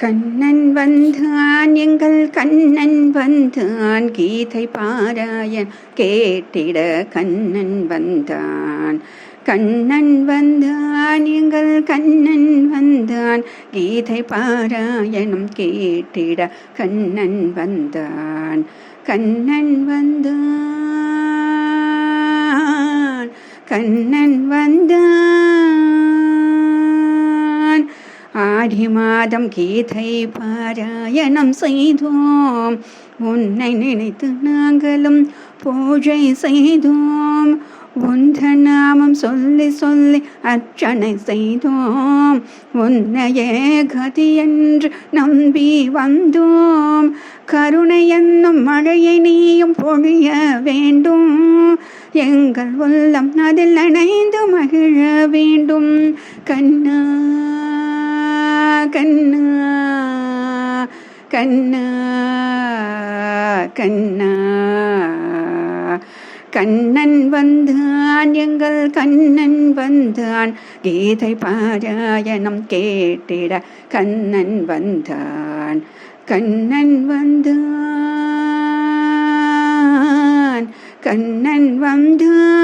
கண்ணன் வந்தான் எங்கள் கண்ணன் வந்தான். கீதை பாராயன் கேட்டிட கண்ணன் வந்தான். கண்ணன் வந்தான் எங்கள் கண்ணன் வந்தான். கீதை பாராயணம் கேட்டிட கண்ணன் வந்தான். கண்ணன் வந்தான் கண்ணன் வந்தான். ஆடி மாதம் கீதை பாராயணம் செய்தோம். உன்னை நினைத்து நாங்களும் பூஜை செய்தோம். உந்த நாமம் சொல்லி சொல்லி அர்ச்சனை செய்தோம். உன்னையே கதி என்று நம்பி வந்தோம். கருணை என்னும் மழையை நீயும் பொழிய வேண்டும். எங்கள் உள்ளம் அதில் நனைந்து மகிழ வேண்டும். கண்ணா கண்ணா கண்ணா கண்ணா. கண்ணன் வந்தான் எங்கள் கண்ணன் வந்தான். கீதை பாராயணம் கேட்டிட கண்ணன் வந்தான். கண்ணன் வந்தான் கண்ணன் வந்தான்.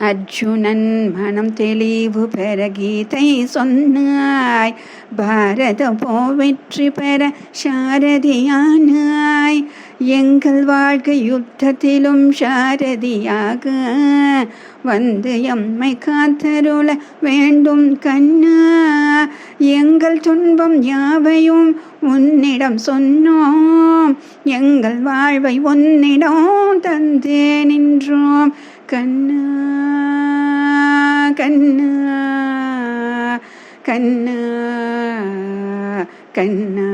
അർജുനൻ മണം തെളിവു പരഗീതൈ സ്വന്നായി ഭാരത പോവെற்றி പര ശാരദിയാനായി. எங்கள் வாழ்க்கை யுத்தத்திலும் சாரதியாக வந்து எம்மை காத்தருள வேண்டும் கண்ணா. எங்கள் துன்பம் யாவையும் உன்னிடம் சொன்னோம். எங்கள் வாழ்வை உன்னிடம் தந்தே நின்றோம். கண்ணா கண்ணா கண்ணா கண்ணா.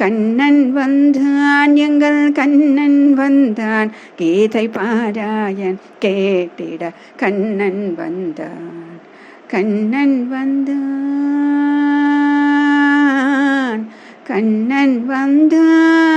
கண்ணன் வந்தான் எங்கள் கண்ணன் வந்தான். கீதை பாராயன் கேட்டிட கண்ணன் வந்தான். கண்ணன் வந்தான் கண்ணன் வந்தான்.